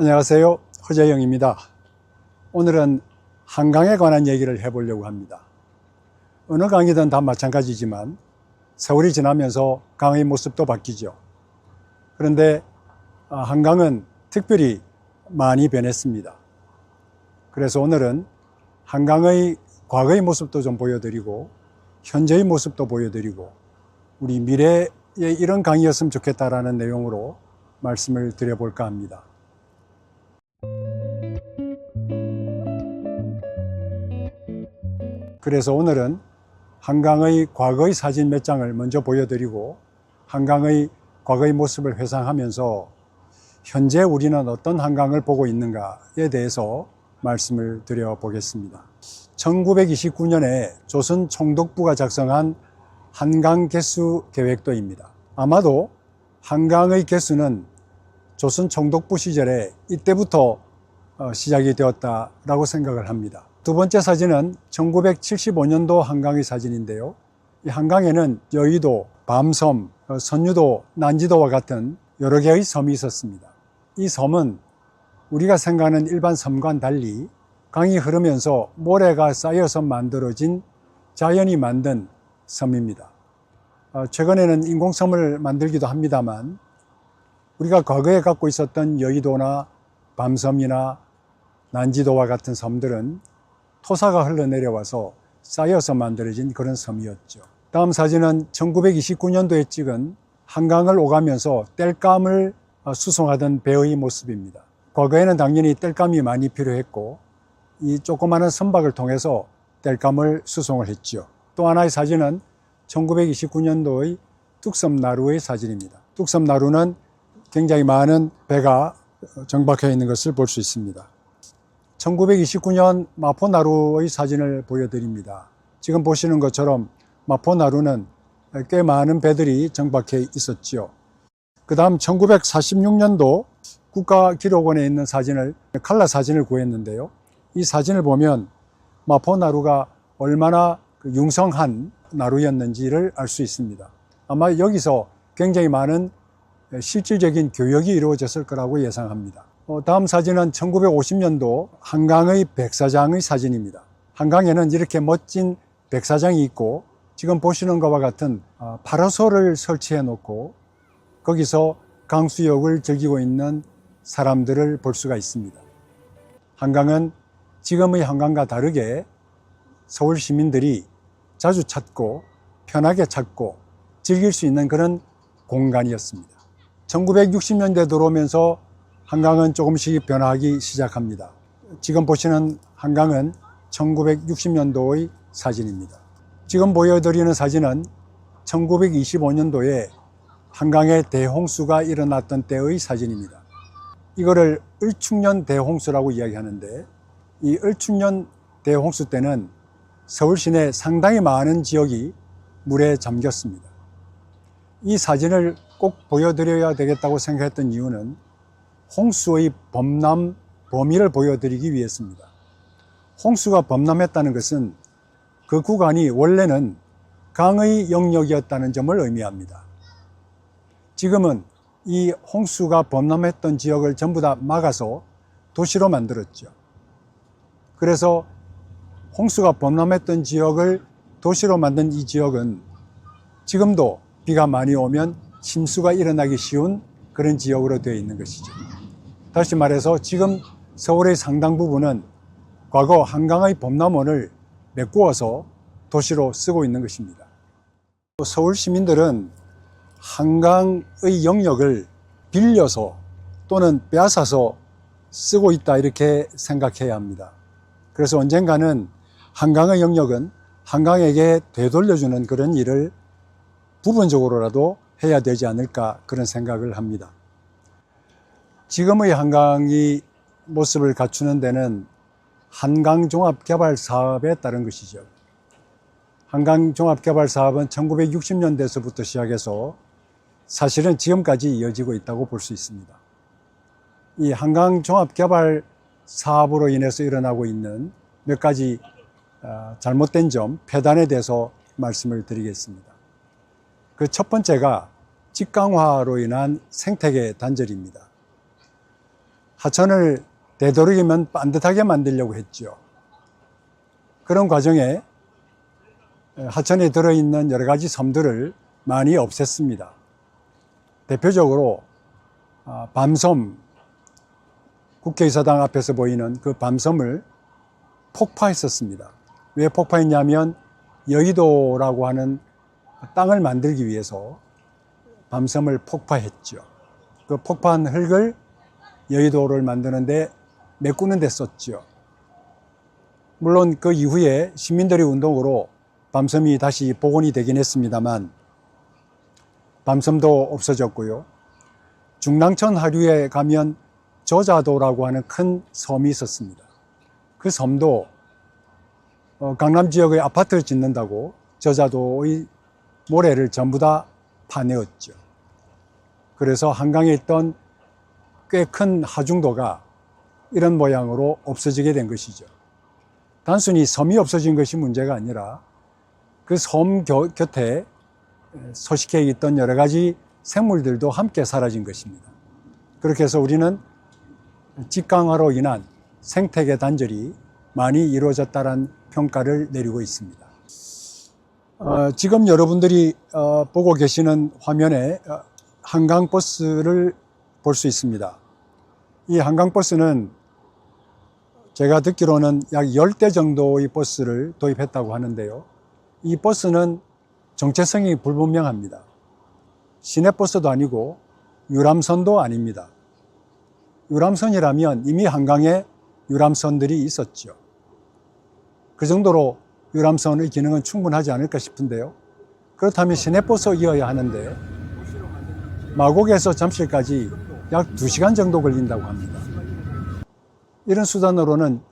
안녕하세요. 허재영입니다. 오늘은 한강에 관한 얘기를 해보려고 합니다. 어느 강이든 다 마찬가지지만 세월이 지나면서 강의 모습도 바뀌죠. 그런데 아, 한강은 특별히 많이 변했습니다. 그래서 오늘은 한강의 과거의 모습도 좀 보여드리고 현재의 모습도 보여드리고 우리 미래에 이런 강이었으면 좋겠다라는 내용으로 말씀을 드려볼까 합니다. 그래서 오늘은 한강의 과거의 사진 몇 장을 먼저 보여드리고 한강의 과거의 모습을 회상하면서 현재 우리는 어떤 한강을 보고 있는가에 대해서 말씀을 드려보겠습니다. 1929년에 조선 총독부가 작성한 한강 개수 계획도입니다. 아마도 한강의 개수는 조선 총독부 시절에 이때부터 어, 시작이 되었다라고 생각을 합니다. 두 번째 사진은 1975년도 한강의 사진인데요. 이 한강에는 여의도, 밤섬, 어, 선유도, 난지도와 같은 여러 개의 섬이 있었습니다. 이 섬은 우리가 생각하는 일반 섬과는 달리 강이 흐르면서 모래가 쌓여서 만들어진 자연이 만든 섬입니다. 어, 최근에는 인공섬을 만들기도 합니다만 우리가 과거에 갖고 있었던 여의도나 밤섬이나 난지도와 같은 섬들은 토사가 흘러내려와서 쌓여서 만들어진 그런 섬이었죠. 다음 사진은 1929년도에 찍은 한강을 오가면서 땔감을 수송하던 배의 모습입니다. 과거에는 당연히 땔감이 많이 필요했고 이 조그마한 선박을 통해서 땔감을 수송을 했죠. 또 하나의 사진은 1929년도의 뚝섬나루의 사진입니다. 뚝섬나루는 굉장히 많은 배가 정박해 있는 것을 볼 수 있습니다. 1929년 마포나루의 사진을 보여드립니다. 지금 보시는 것처럼 마포나루는 꽤 많은 배들이 정박해 있었지요. 그 다음 1946년도 국가기록원에 있는 사진을, 칼라 사진을 구했는데요. 이 사진을 보면 마포나루가 얼마나 그 융성한 나루였는지를 알 수 있습니다. 아마 여기서 굉장히 많은 실질적인 교역이 이루어졌을 거라고 예상합니다. 어, 다음 사진은 1950년도 한강의 백사장의 사진입니다. 한강에는 이렇게 멋진 백사장이 있고 지금 보시는 것과 같은 어, 파라솔을 설치해 놓고 거기서 강수욕을 즐기고 있는 사람들을 볼 수가 있습니다. 한강은 지금의 한강과 다르게 서울 시민들이 자주 찾고 편하게 찾고 즐길 수 있는 그런 공간이었습니다. 1960년대 들어오면서 한강은 조금씩 변화하기 시작합니다. 지금 보시는 한강은 1960년도의 사진입니다. 지금 보여드리는 사진은 1925년도에 한강에 대홍수가 일어났던 때의 사진입니다. 이거를 을충년 대홍수라고 이야기하는데 이 을충년 대홍수 때는 서울 시내 상당히 많은 지역이 물에 잠겼습니다. 이 사진을 꼭 보여드려야 되겠다고 생각했던 이유는 홍수의 범람, 범위를 보여드리기 위해서입니다. 홍수가 범람했다는 것은 그 구간이 원래는 강의 영역이었다는 점을 의미합니다. 지금은 이 홍수가 범람했던 지역을 전부 다 막아서 도시로 만들었죠. 그래서 홍수가 범람했던 지역을 도시로 만든 이 지역은 지금도 비가 많이 오면 침수가 일어나기 쉬운 그런 지역으로 되어 있는 것이죠. 다시 말해서 지금 서울의 상당 부분은 과거 한강의 범람원을 메꾸어서 도시로 쓰고 있는 것입니다. 서울 시민들은 한강의 영역을 빌려서 또는 빼앗아서 쓰고 있다 이렇게 생각해야 합니다. 그래서 언젠가는 한강의 영역은 한강에게 되돌려주는 그런 일을 부분적으로라도 해야 되지 않을까 그런 생각을 합니다. 지금의 한강이 모습을 갖추는 데는 한강종합개발사업에 따른 것이죠. 한강종합개발사업은 1960년대에서부터 시작해서 사실은 지금까지 이어지고 있다고 볼 수 있습니다. 이 한강종합개발 사업으로 인해서 일어나고 있는 몇 가지 어, 잘못된 점, 폐단에 대해서 말씀을 드리겠습니다. 그 첫 번째가 직강화로 인한 생태계 단절입니다. 하천을 되도록이면 반듯하게 만들려고 했죠. 그런 과정에 하천에 들어있는 여러 가지 섬들을 많이 없앴습니다. 대표적으로 아, 밤섬, 국회의사당 앞에서 보이는 그 밤섬을 폭파했었습니다. 왜 폭파했냐면 여의도라고 하는 땅을 만들기 위해서 밤섬을 폭파했죠. 그 폭파한 흙을 여의도를 만드는데 메꾸는 데 썼죠. 물론 그 이후에 시민들의 운동으로 밤섬이 다시 복원이 되긴 했습니다만 밤섬도 없어졌고요. 중랑천 하류에 가면 저자도라고 하는 큰 섬이 있었습니다. 그 섬도 어, 강남 지역의 아파트를 짓는다고 저자도의 모래를 전부 다 파내었죠. 그래서 한강에 있던 꽤 큰 하중도가 이런 모양으로 없어지게 된 것이죠. 단순히 섬이 없어진 것이 문제가 아니라 그 섬 곁에 서식해 있던 여러 가지 생물들도 함께 사라진 것입니다. 그렇게 해서 우리는 직강화로 인한 생태계 단절이 많이 이루어졌다는 평가를 내리고 있습니다. 어, 지금 여러분들이 어, 보고 계시는 화면에 어, 한강 버스를 볼 수 있습니다. 이 한강버스는 제가 듣기로는 약 10대 정도의 버스를 도입했다고 하는데요. 이 버스는 정체성이 불분명합니다. 시내버스도 아니고 유람선도 아닙니다. 유람선이라면 이미 한강에 유람선들이 있었죠. 그 정도로 유람선의 기능은 충분하지 않을까 싶은데요. 그렇다면 시내버스 이어야 하는데 마곡에서 잠실까지 약 2시간 정도 걸린다고 합니다. 이런 수단으로는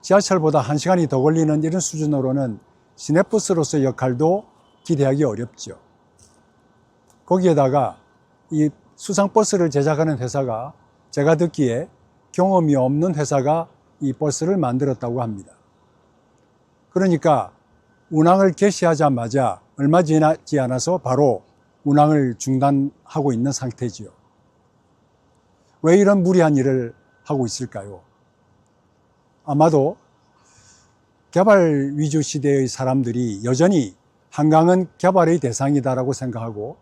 지하철보다 1시간이 더 걸리는 이런 수준으로는 시내버스로서의 역할도 기대하기 어렵죠. 거기에다가 이 수상버스를 제작하는 회사가 제가 듣기에 경험이 없는 회사가 이 버스를 만들었다고 합니다. 그러니까 운항을 개시하자마자 얼마 지나지 않아서 바로 운항을 중단하고 있는 상태지요. 왜 이런 무리한 일을 하고 있을까요? 아마도 개발 위주 시대의 사람들이 여전히 한강은 개발의 대상이다라고 생각하고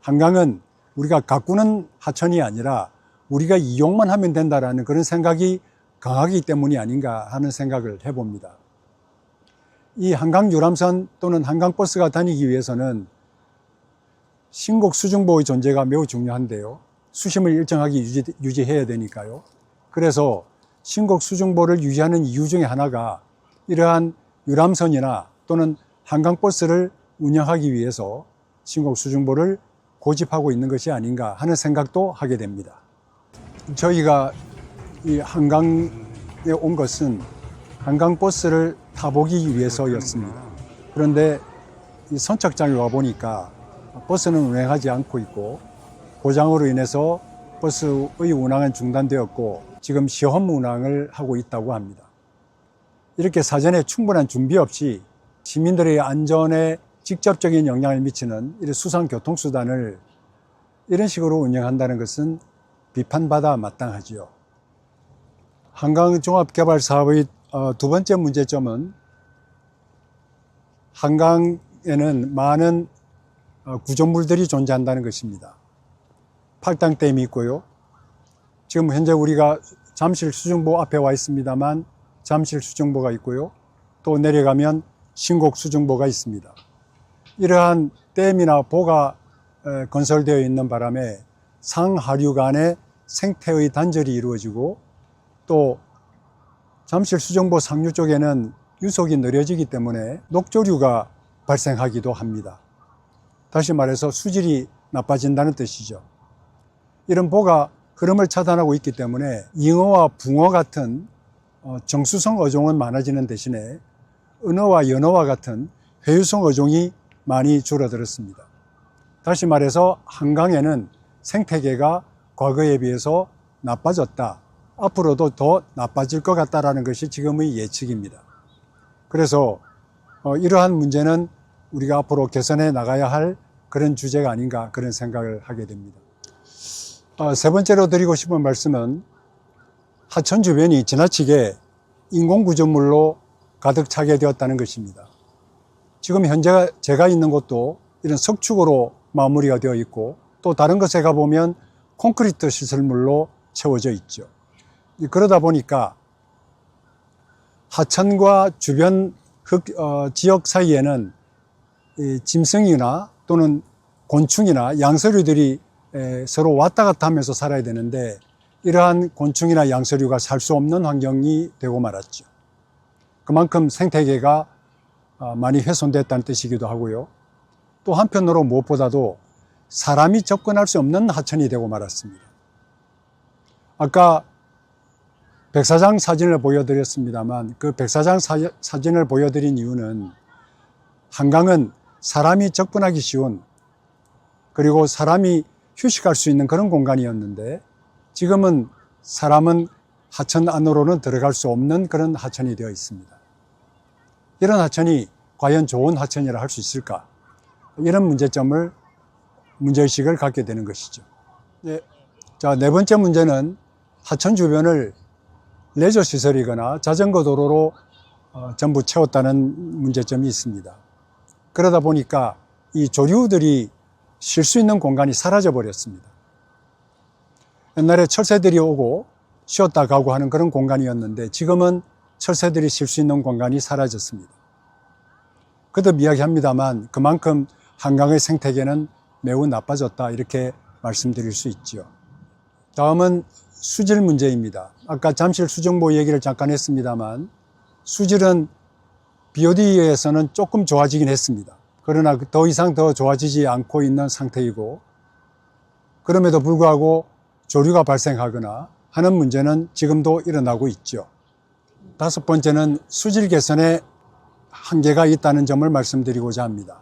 한강은 우리가 가꾸는 하천이 아니라 우리가 이용만 하면 된다라는 그런 생각이 강하기 때문이 아닌가 하는 생각을 해봅니다. 이 한강 유람선 또는 한강 버스가 다니기 위해서는 신곡 수중보의 존재가 매우 중요한데요. 수심을 일정하게 유지, 유지해야 되니까요. 그래서 신곡 수중보를 유지하는 이유 중에 하나가 이러한 유람선이나 또는 한강버스를 운영하기 위해서 신곡 수중보를 고집하고 있는 것이 아닌가 하는 생각도 하게 됩니다. 저희가 이 한강에 온 것은 한강버스를 타보기 위해서였습니다. 그런데 이 선착장에 와 보니까 버스는 운행하지 않고 있고 고장으로 인해서 버스의 운항은 중단되었고 지금 시험 운항을 하고 있다고 합니다. 이렇게 사전에 충분한 준비 없이 시민들의 안전에 직접적인 영향을 미치는 이런 수상 교통수단을 이런 식으로 운영한다는 것은 비판받아 마땅하지요. 한강 종합개발 사업의 어, 두 번째 문제점은 한강에는 많은 어, 구조물들이 존재한다는 것입니다. 팔당댐이 있고요. 지금 현재 우리가 잠실 수중보 앞에 와 있습니다만 잠실 수중보가 있고요. 또 내려가면 신곡 수중보가 있습니다. 이러한 댐이나 보가 건설되어 있는 바람에 상하류 간의 생태의 단절이 이루어지고 또 잠실 수정보 상류 쪽에는 유속이 느려지기 때문에 녹조류가 발생하기도 합니다. 다시 말해서 수질이 나빠진다는 뜻이죠. 이런 보가 흐름을 차단하고 있기 때문에 잉어와 붕어 같은 어, 정수성 어종은 많아지는 대신에 은어와 연어와 같은 회유성 어종이 많이 줄어들었습니다. 다시 말해서 한강에는 생태계가 과거에 비해서 나빠졌다. 앞으로도 더 나빠질 것 같다라는 것이 지금의 예측입니다. 그래서 어, 이러한 문제는 우리가 앞으로 개선해 나가야 할 그런 주제가 아닌가 그런 생각을 하게 됩니다. 어, 세 번째로 드리고 싶은 말씀은 하천 주변이 지나치게 인공구조물로 가득 차게 되었다는 것입니다. 지금 현재 제가 있는 곳도 이런 석축으로 마무리가 되어 있고 또 다른 곳에 가보면 콘크리트 시설물로 채워져 있죠. 그러다 보니까 하천과 주변 흙, 어, 지역 사이에는 이 짐승이나 또는 곤충이나 양서류들이 에, 서로 왔다 갔다 하면서 살아야 되는데 이러한 곤충이나 양서류가 살 수 없는 환경이 되고 말았죠. 그만큼 생태계가 어, 많이 훼손됐다는 뜻이기도 하고요. 또 한편으로 무엇보다도 사람이 접근할 수 없는 하천이 되고 말았습니다. 아까 백사장 사진을 보여드렸습니다만 그 백사장 사, 사진을 보여드린 이유는 한강은 사람이 접근하기 쉬운 그리고 사람이 휴식할 수 있는 그런 공간이었는데 지금은 사람은 하천 안으로는 들어갈 수 없는 그런 하천이 되어 있습니다. 이런 하천이 과연 좋은 하천이라 할 수 있을까? 이런 문제점을 문제의식을 갖게 되는 것이죠. 네. 자, 네 번째 문제는 하천 주변을 레저 시설이거나 자전거 도로로 어, 전부 채웠다는 문제점이 있습니다. 그러다 보니까 이 조류들이 쉴 수 있는 공간이 사라져 버렸습니다. 옛날에 철새들이 오고 쉬었다 가고 하는 그런 공간이었는데 지금은 철새들이 쉴 수 있는 공간이 사라졌습니다. 거듭 이야기합니다만 그만큼 한강의 생태계는 매우 나빠졌다 이렇게 말씀드릴 수 있죠. 다음은 수질 문제입니다. 아까 잠실 수정보 얘기를 잠깐 했습니다만 수질은 BOD에서는 조금 좋아지긴 했습니다. 그러나 더 이상 더 좋아지지 않고 있는 상태이고 그럼에도 불구하고 조류가 발생하거나 하는 문제는 지금도 일어나고 있죠. 다섯 번째는 수질 개선에 한계가 있다는 점을 말씀드리고자 합니다.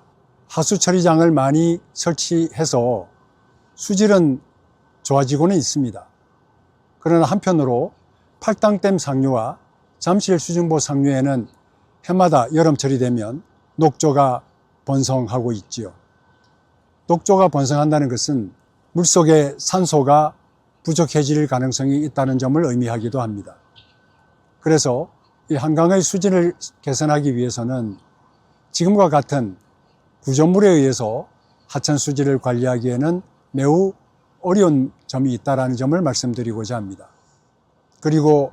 하수 처리장을 많이 설치해서 수질은 좋아지고는 있습니다. 그러나 한편으로 팔당댐 상류와 잠실 수중보 상류에는 해마다 여름철이 되면 녹조가 번성하고 있지요. 녹조가 번성한다는 것은 물속에 산소가 부족해질 가능성이 있다는 점을 의미하기도 합니다. 그래서 이 한강의 수질을 개선하기 위해서는 지금과 같은 구조물에 의해서 하천 수질을 관리하기에는 매우 어려운 점이 있다는 점을 말씀드리고자 합니다. 그리고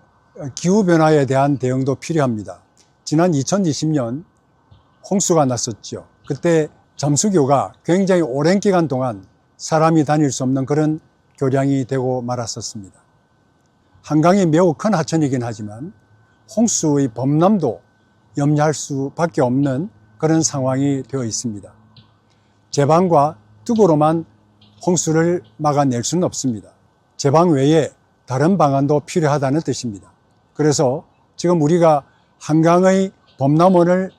기후 변화에 대한 대응도 필요합니다. 지난 2020년 홍수가 났었죠. 그때 잠수교가 굉장히 오랜 기간 동안 사람이 다닐 수 없는 그런 교량이 되고 말았었습니다. 한강이 매우 큰 하천이긴 하지만 홍수의 범람도 염려할 수밖에 없는 그런 상황이 되어 있습니다. 제방과 뚝으로만 홍수를 막아낼 수는 없습니다. 제방 외에 다른 방안도 필요하다는 뜻입니다. 그래서 지금 우리가 한강의 범람원을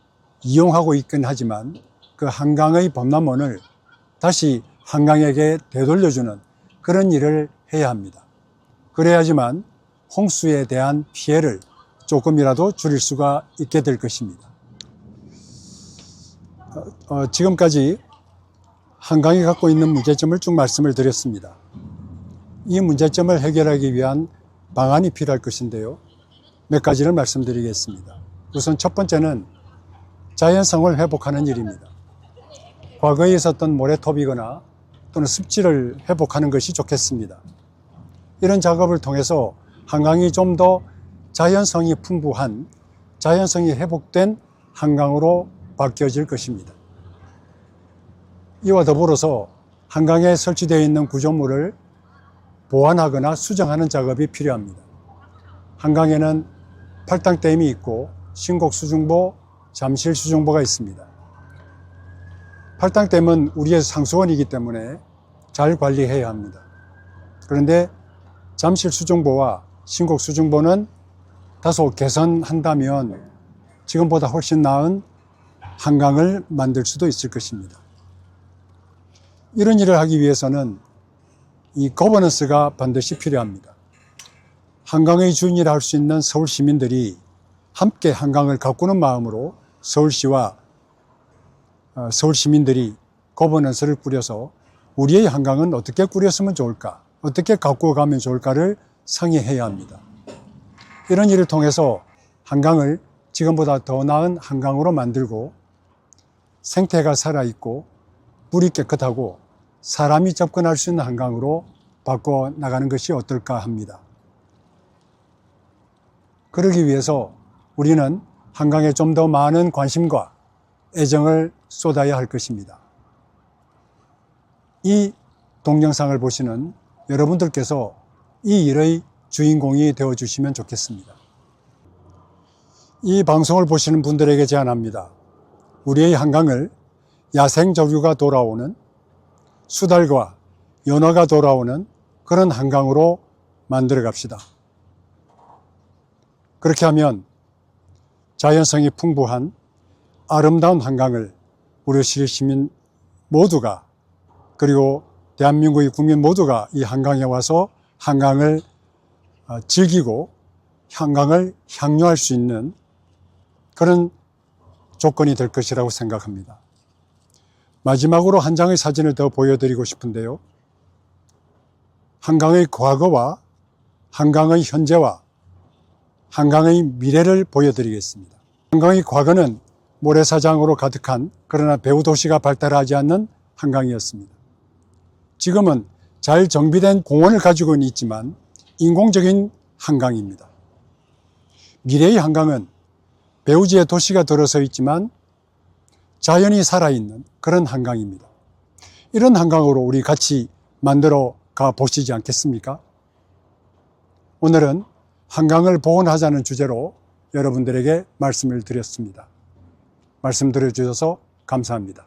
이용하고 있긴 하지만 그 한강의 범람원을 다시 한강에게 되돌려주는 그런 일을 해야 합니다. 그래야지만 홍수에 대한 피해를 조금이라도 줄일 수가 있게 될 것입니다. 어, 어, 지금까지 한강이 갖고 있는 문제점을 쭉 말씀을 드렸습니다. 이 문제점을 해결하기 위한 방안이 필요할 것인데요. 몇 가지를 말씀드리겠습니다. 우선 첫 번째는 자연성을 회복하는 일입니다. 과거에 있었던 모래톱이거나 또는 습지를 회복하는 것이 좋겠습니다. 이런 작업을 통해서 한강이 좀 더 자연성이 풍부한 자연성이 회복된 한강으로 바뀌어질 것입니다. 이와 더불어서 한강에 설치되어 있는 구조물을 보완하거나 수정하는 작업이 필요합니다. 한강에는 팔당댐이 있고 신곡수중보, 잠실수중보가 있습니다. 팔당댐은 우리의 상수원이기 때문에 잘 관리해야 합니다. 그런데 잠실 수중보와 신곡 수중보는 다소 개선한다면 지금보다 훨씬 나은 한강을 만들 수도 있을 것입니다. 이런 일을 하기 위해서는 이 거버넌스가 반드시 필요합니다. 한강의 주인이라 할 수 있는 서울 시민들이 함께 한강을 가꾸는 마음으로 서울시와 어, 서울 시민들이 거버넌스를 꾸려서 우리의 한강은 어떻게 꾸렸으면 좋을까, 어떻게 가꾸어 가면 좋을까를 상의해야 합니다. 이런 일을 통해서 한강을 지금보다 더 나은 한강으로 만들고 생태가 살아있고 물이 깨끗하고 사람이 접근할 수 있는 한강으로 바꿔 나가는 것이 어떨까 합니다. 그러기 위해서 우리는 한강에 좀 더 많은 관심과 애정을 쏟아야 할 것입니다. 이 동영상을 보시는 여러분들께서 이 일의 주인공이 되어 주시면 좋겠습니다. 이 방송을 보시는 분들에게 제안합니다. 우리의 한강을 야생 조류가 돌아오는 수달과 연어가 돌아오는 그런 한강으로 만들어 갑시다. 그렇게 하면 자연성이 풍부한 아름다운 한강을 우리 시민 모두가 그리고 대한민국의 국민 모두가 이 한강에 와서 한강을 어, 즐기고 한강을 향유할 수 있는 그런 조건이 될 것이라고 생각합니다. 마지막으로 한 장의 사진을 더 보여드리고 싶은데요. 한강의 과거와 한강의 현재와 한강의 미래를 보여드리겠습니다. 한강의 과거는 모래사장으로 가득한 그러나 배후 도시가 발달하지 않는 한강이었습니다. 지금은 잘 정비된 공원을 가지고는 있지만 인공적인 한강입니다. 미래의 한강은 배후지에 도시가 들어서 있지만 자연이 살아있는 그런 한강입니다. 이런 한강으로 우리 같이 만들어 가 보시지 않겠습니까? 오늘은 한강을 보존하자는 주제로 여러분들에게 말씀을 드렸습니다. 말씀 들어주셔서 감사합니다.